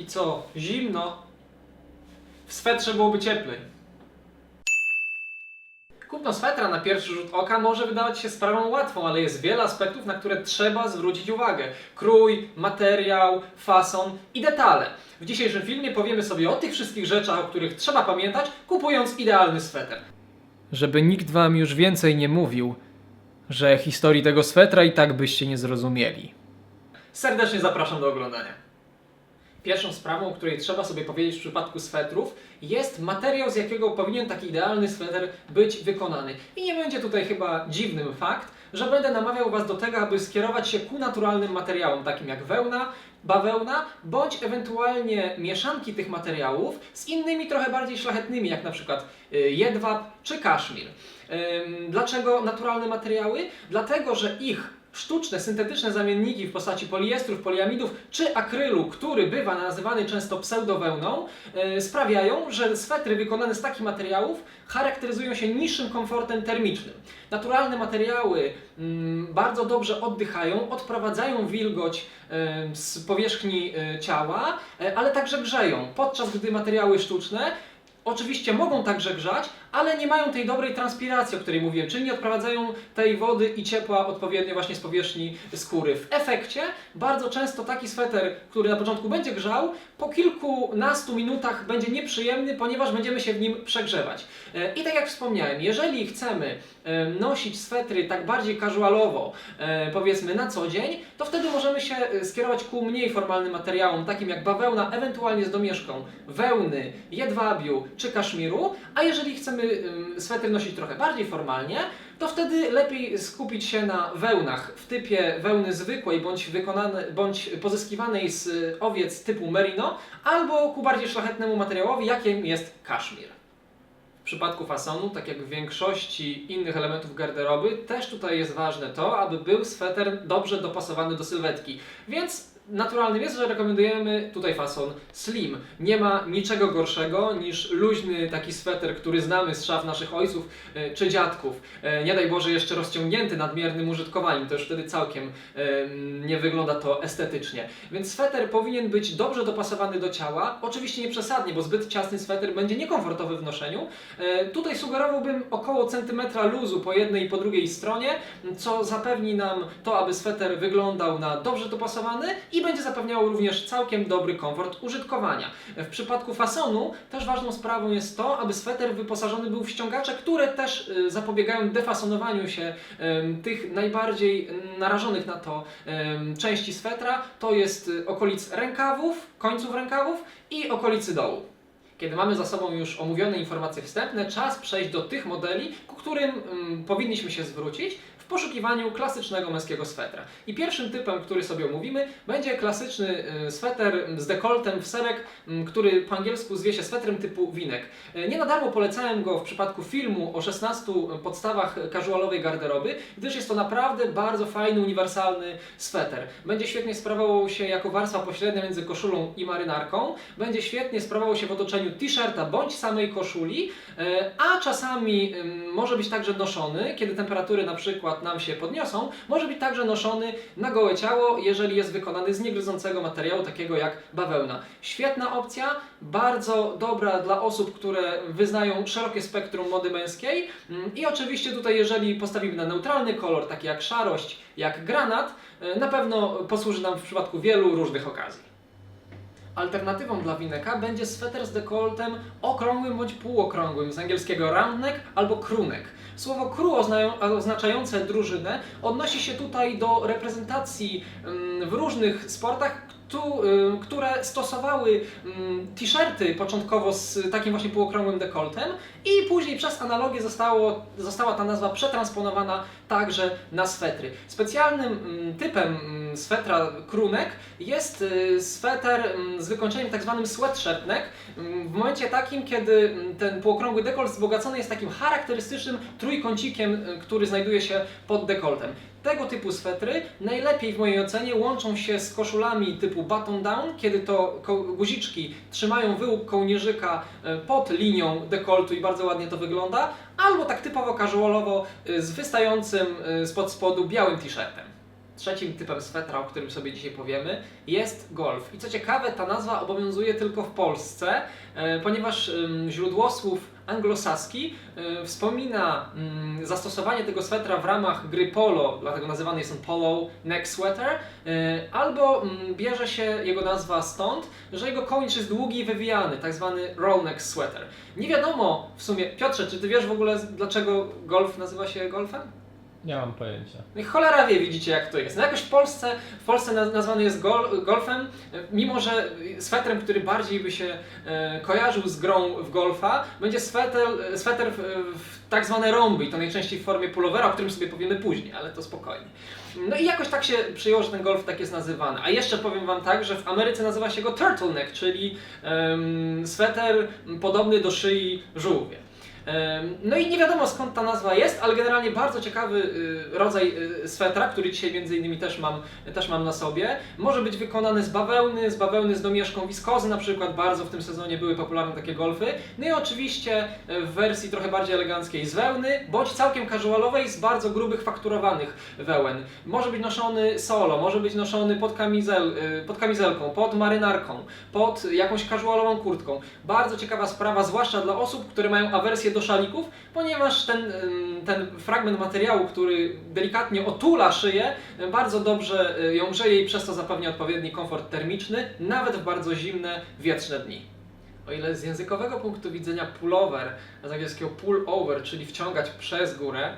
I co? Zimno. W swetrze byłoby cieplej. Kupno swetra na pierwszy rzut oka może wydawać się sprawą łatwą, ale jest wiele aspektów, na które trzeba zwrócić uwagę. Krój, materiał, fason i detale. W dzisiejszym filmie powiemy sobie o tych wszystkich rzeczach, o których trzeba pamiętać, kupując idealny sweter. Żeby nikt wam już więcej nie mówił, że historii tego swetra i tak byście nie zrozumieli. Serdecznie zapraszam do oglądania. Pierwszą sprawą, o której trzeba sobie powiedzieć w przypadku swetrów, jest materiał, z jakiego powinien taki idealny sweter być wykonany. I nie będzie tutaj chyba dziwnym fakt, że będę namawiał Was do tego, aby skierować się ku naturalnym materiałom, takim jak wełna, bawełna, bądź ewentualnie mieszanki tych materiałów z innymi trochę bardziej szlachetnymi, jak na przykład y, jedwab czy kaszmir. Dlaczego naturalne materiały? Dlatego, że ich sztuczne, syntetyczne zamienniki w postaci poliestrów, poliamidów czy akrylu, który bywa nazywany często pseudowełną, yy, sprawiają, że swetry wykonane z takich materiałów charakteryzują się niższym komfortem termicznym. Naturalne materiały mm, bardzo dobrze oddychają, odprowadzają wilgoć yy, z powierzchni yy, ciała, ale także grzeją, podczas gdy materiały sztuczne Oczywiście mogą także grzać, ale nie mają tej dobrej transpiracji, o której mówiłem, czyli nie odprowadzają tej wody i ciepła odpowiednio właśnie z powierzchni skóry. W efekcie bardzo często taki sweter, który na początku będzie grzał, po kilkunastu minutach będzie nieprzyjemny, ponieważ będziemy się w nim przegrzewać. E, I tak jak wspomniałem, jeżeli chcemy e, nosić swetry tak bardziej casualowo, e, powiedzmy na co dzień, to wtedy możemy się skierować ku mniej formalnym materiałom, takim jak bawełna, ewentualnie z domieszką wełny, jedwabiu czy kaszmiru, a jeżeli chcemy ym, swetry nosić trochę bardziej formalnie, to wtedy lepiej skupić się na wełnach w typie wełny zwykłej bądź, wykonane, bądź pozyskiwanej z y, owiec typu merino, albo ku bardziej szlachetnemu materiałowi, jakim jest kaszmir. W przypadku fasonu, tak jak w większości innych elementów garderoby, też tutaj jest ważne to, aby był sweter dobrze dopasowany do sylwetki. Więc naturalnym jest, że rekomendujemy tutaj fason slim. Nie ma niczego gorszego niż luźny taki sweter, który znamy z szaf naszych ojców e, czy dziadków. E, Nie daj Boże jeszcze rozciągnięty nadmiernym użytkowaniem, to już wtedy całkiem em, nie wygląda to estetycznie. Więc sweter powinien być dobrze dopasowany do ciała, oczywiście nie przesadnie, bo zbyt ciasny sweter będzie niekomfortowy w noszeniu. E, Tutaj sugerowałbym około centymetra luzu po jednej i po drugiej stronie, co zapewni nam to, aby sweter wyglądał na dobrze dopasowany i będzie zapewniało również całkiem dobry komfort użytkowania. W przypadku fasonu też ważną sprawą jest to, aby sweter wyposażony był w ściągacze, które też y, zapobiegają defasonowaniu się tych najbardziej narażonych na to części swetra, to jest y, okolic rękawów, końców rękawów i okolicy dołu. Kiedy mamy za sobą już omówione informacje wstępne, czas przejść do tych modeli, ku którym mm, powinniśmy się zwrócić poszukiwaniu klasycznego męskiego swetra. I pierwszym typem, który sobie omówimy, będzie klasyczny y, sweter z dekoltem w serek, mm, który po angielsku zwie się swetrem typu winek. Y, Nie na darmo polecałem go w przypadku filmu o 16 podstawach casualowej garderoby, gdyż jest to naprawdę bardzo fajny, uniwersalny sweter. Będzie świetnie sprawował się jako warstwa pośrednia między koszulą i marynarką, będzie świetnie sprawował się w otoczeniu t-shirta bądź samej koszuli, a czasami może być także noszony, kiedy temperatury na przykład nam się podniosą, może być także noszony na gołe ciało, jeżeli jest wykonany z niegryzącego materiału, takiego jak bawełna. Świetna opcja, bardzo dobra dla osób, które wyznają szerokie spektrum mody męskiej Mm, i oczywiście tutaj, jeżeli postawimy na neutralny kolor, taki jak szarość, jak granat, e, na pewno posłuży nam w przypadku wielu różnych okazji. Alternatywą dla wineka będzie sweter z dekoltem okrągłym bądź półokrągłym, z angielskiego round neck albo crewneck. Słowo crew oznaczające drużynę odnosi się tutaj do reprezentacji mm, w różnych sportach, które stosowały mm, t-shirty początkowo z takim właśnie półokrągłym dekoltem i później przez analogię zostało, została ta nazwa przetransponowana także na swetry. Specjalnym mm, typem swetra crewneck jest y, sweter z wykończeniem tak zwanym sweatshirt W momencie takim, kiedy ten półokrągły dekolt wzbogacony jest takim charakterystycznym trójkącikiem, y, który znajduje się pod dekoltem. Tego typu swetry najlepiej w mojej ocenie łączą się z koszulami typu button down, kiedy to guziczki trzymają wyłuk kołnierzyka e, pod linią dekoltu i bardzo ładnie to wygląda, albo tak typowo casualowo z wystającym spod spodu białym t-shirtem. Trzecim typem swetra, o którym sobie dzisiaj powiemy, jest golf. I co ciekawe, ta nazwa obowiązuje tylko w Polsce, e, ponieważ ym, źródłosłów anglosaski e, wspomina mm, zastosowanie tego swetra w ramach gry polo, dlatego nazywany jest on polo neck sweater, e, albo mm, bierze się jego nazwa stąd, że jego kończ jest długi i wywijany, tak zwany roll neck sweater. Nie wiadomo w sumie, Piotrze, czy ty wiesz w ogóle dlaczego golf nazywa się golfem? Nie mam pojęcia. No i cholera wie, widzicie jak to jest. No jakoś w Polsce, w Polsce naz- nazwany jest gol, golfem, mimo że swetrem, który bardziej by się e, kojarzył z grą w golfa, będzie sweter, sweter w, w tak zwane rąby i to najczęściej w formie pulowera, o którym sobie powiemy później, ale to spokojnie. No i jakoś tak się przyjęło, że ten golf tak jest nazywany. A jeszcze powiem Wam tak, że w Ameryce nazywa się go turtleneck, czyli em, sweter podobny do szyi żółwie. No i nie wiadomo skąd ta nazwa jest, ale generalnie bardzo ciekawy y, rodzaj y, swetra, który dzisiaj między innymi też mam, też mam na sobie. Może być wykonany z bawełny, z bawełny z domieszką wiskozy na przykład, bardzo w tym sezonie były popularne takie golfy. No i oczywiście y, w wersji trochę bardziej eleganckiej z wełny, bądź całkiem casualowej z bardzo grubych fakturowanych wełen. Może być noszony solo, może być noszony pod, kamizel, y, pod kamizelką, pod marynarką, pod jakąś casualową kurtką. Bardzo ciekawa sprawa, zwłaszcza dla osób, które mają awersję do szalików, ponieważ ten, ten fragment materiału, który delikatnie otula szyję, bardzo dobrze y, ją grzeje i przez to zapewnia odpowiedni komfort termiczny, nawet w bardzo zimne, wietrzne dni. O ile z językowego punktu widzenia pullover, a z angielskiego pull over, czyli wciągać przez górę,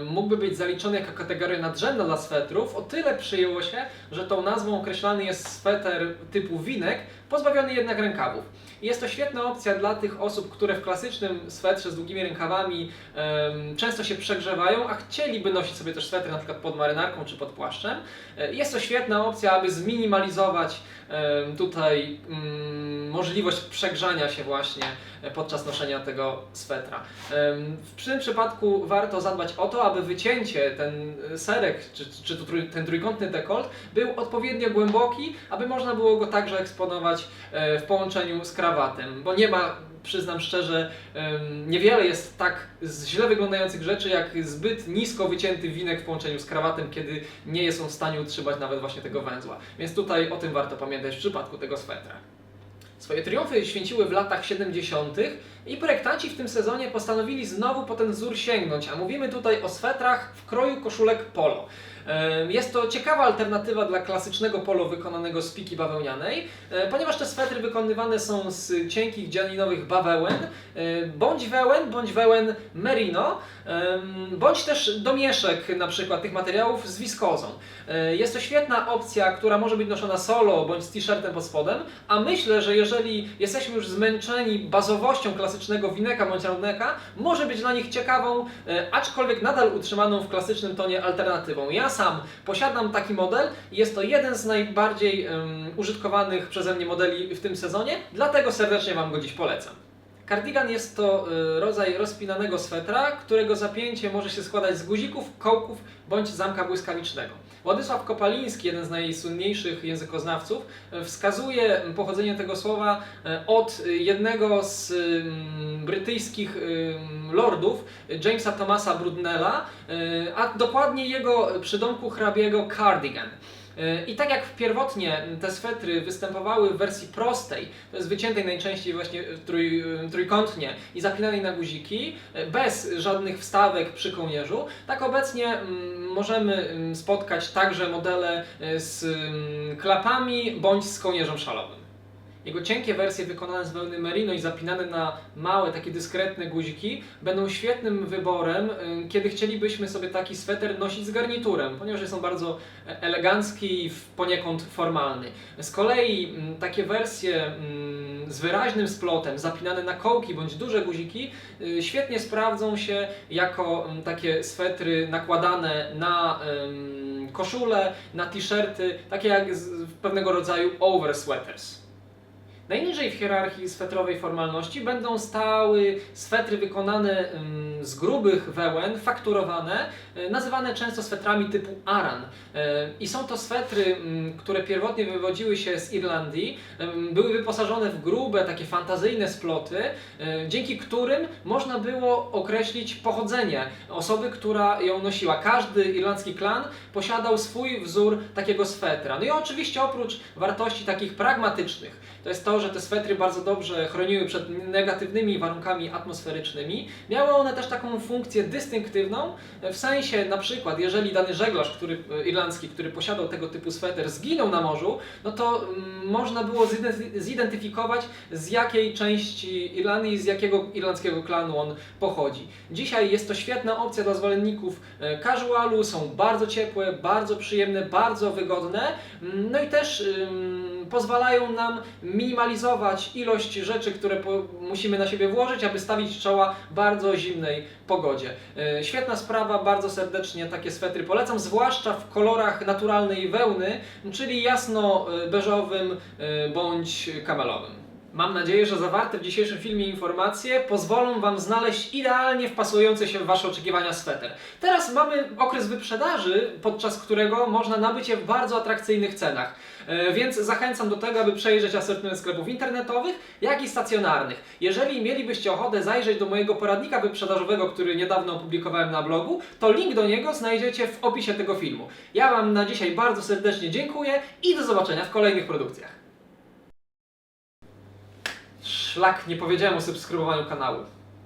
y, mógłby być zaliczony jako kategoria nadrzędna dla swetrów, o tyle przyjęło się, że tą nazwą określany jest sweter typu winek, pozbawiony jednak rękawów. Jest to świetna opcja dla tych osób, które w klasycznym swetrze z długimi rękawami em, często się przegrzewają, a chcieliby nosić sobie też swetry na przykład pod marynarką czy pod płaszczem. E, Jest to świetna opcja, aby zminimalizować em, tutaj mm, możliwość przegrzania się właśnie e, podczas noszenia tego swetra. Em, W tym przypadku warto zadbać o to, aby wycięcie, ten e, serek, czy, czy ten trójkątny dekolt był odpowiednio głęboki, aby można było go także eksponować e, w połączeniu z krawatem, bo nie ma, przyznam szczerze, niewiele jest tak źle wyglądających rzeczy, jak zbyt nisko wycięty winek w połączeniu z krawatem, kiedy nie jest on w stanie utrzymać nawet właśnie tego węzła. Więc tutaj o tym warto pamiętać w przypadku tego swetra. Swoje triumfy święciły w latach 70. i projektanci w tym sezonie postanowili znowu po ten wzór sięgnąć, a mówimy tutaj o swetrach w kroju koszulek polo. Jest to ciekawa alternatywa dla klasycznego polo wykonanego z piki bawełnianej, e, ponieważ te swetry wykonywane są z cienkich dzianinowych bawełen, e, bądź wełen, bądź wełen merino, bądź też domieszek na przykład tych materiałów z wiskozą. E, Jest to świetna opcja, która może być noszona solo bądź z t-shirtem pod spodem, a myślę, że jeżeli jesteśmy już zmęczeni bazowością klasycznego wineka bądź roundnecka, może być dla nich ciekawą, aczkolwiek nadal utrzymaną w klasycznym tonie alternatywą. Ja sam posiadam taki model i jest to jeden z najbardziej em, użytkowanych przeze mnie modeli w tym sezonie, dlatego serdecznie Wam go dziś polecam. Kardigan jest to y, rodzaj rozpinanego swetra, którego zapięcie może się składać z guzików, kołków bądź zamka błyskawicznego. Władysław Kopaliński, jeden z najsłynniejszych językoznawców, y, wskazuje pochodzenie tego słowa y, od jednego z ym, brytyjskich ym, lordów, Jamesa Thomasa Brudnella, y, a dokładnie jego przydomku hrabiego cardigan. Y, I tak jak pierwotnie te swetry występowały w wersji prostej, to jest wyciętej najczęściej właśnie trój, trójkątnie i zapinanej na guziki, y, bez żadnych wstawek przy kołnierzu, tak obecnie mm, możemy mm, spotkać także modele z mm, klapami bądź z kołnierzem szalowym. Jego cienkie wersje wykonane z wełny merino i zapinane na małe, takie dyskretne guziki będą świetnym wyborem, y, kiedy chcielibyśmy sobie taki sweter nosić z garniturem, ponieważ jest on bardzo elegancki i poniekąd formalny. Z kolei mm, takie wersje mm, z wyraźnym splotem, zapinane na kołki bądź duże guziki, y, świetnie sprawdzą się jako mm, takie swetry nakładane na koszule, na t-shirty, takie jak pewnego rodzaju over sweaters. Najniżej w hierarchii swetrowej formalności będą stały swetry wykonane ym, z grubych wełen, fakturowane, y, nazywane często swetrami typu aran. Y, I są to swetry, ym, które pierwotnie wywodziły się z Irlandii, ym, były wyposażone w grube, takie fantazyjne sploty, dzięki którym można było określić pochodzenie osoby, która ją nosiła. Każdy irlandzki klan posiadał swój wzór takiego swetra. No i oczywiście oprócz wartości takich pragmatycznych, to jest to, że te swetry bardzo dobrze chroniły przed negatywnymi warunkami atmosferycznymi. Miały one też taką funkcję dystynktywną, w sensie na przykład, jeżeli dany żeglarz który, e, irlandzki, który posiadał tego typu sweter, zginął na morzu, no to mm, można było zidenty- zidentyfikować z jakiej części Irlandii, z jakiego irlandzkiego klanu on pochodzi. Dzisiaj jest to świetna opcja dla zwolenników e, casualu, są bardzo ciepłe, bardzo przyjemne, bardzo wygodne, mm, no i też pozwalają nam minimalizować ilość rzeczy, które musimy na siebie włożyć, aby stawić czoła bardzo zimnej pogodzie. E, Świetna sprawa, bardzo serdecznie takie swetry polecam, zwłaszcza w kolorach naturalnej wełny, czyli jasno-beżowym e, bądź kamelowym. Mam nadzieję, że zawarte w dzisiejszym filmie informacje pozwolą Wam znaleźć idealnie wpasujący się w Wasze oczekiwania sweter. Teraz mamy okres wyprzedaży, podczas którego można nabyć je w bardzo atrakcyjnych cenach. E, Więc zachęcam do tego, aby przejrzeć asortyment sklepów internetowych, jak i stacjonarnych. Jeżeli mielibyście ochotę zajrzeć do mojego poradnika wyprzedażowego, który niedawno opublikowałem na blogu, to link do niego znajdziecie w opisie tego filmu. Ja Wam na dzisiaj bardzo serdecznie dziękuję i do zobaczenia w kolejnych produkcjach. Szlak, nie powiedziałem o subskrybowaniu kanału.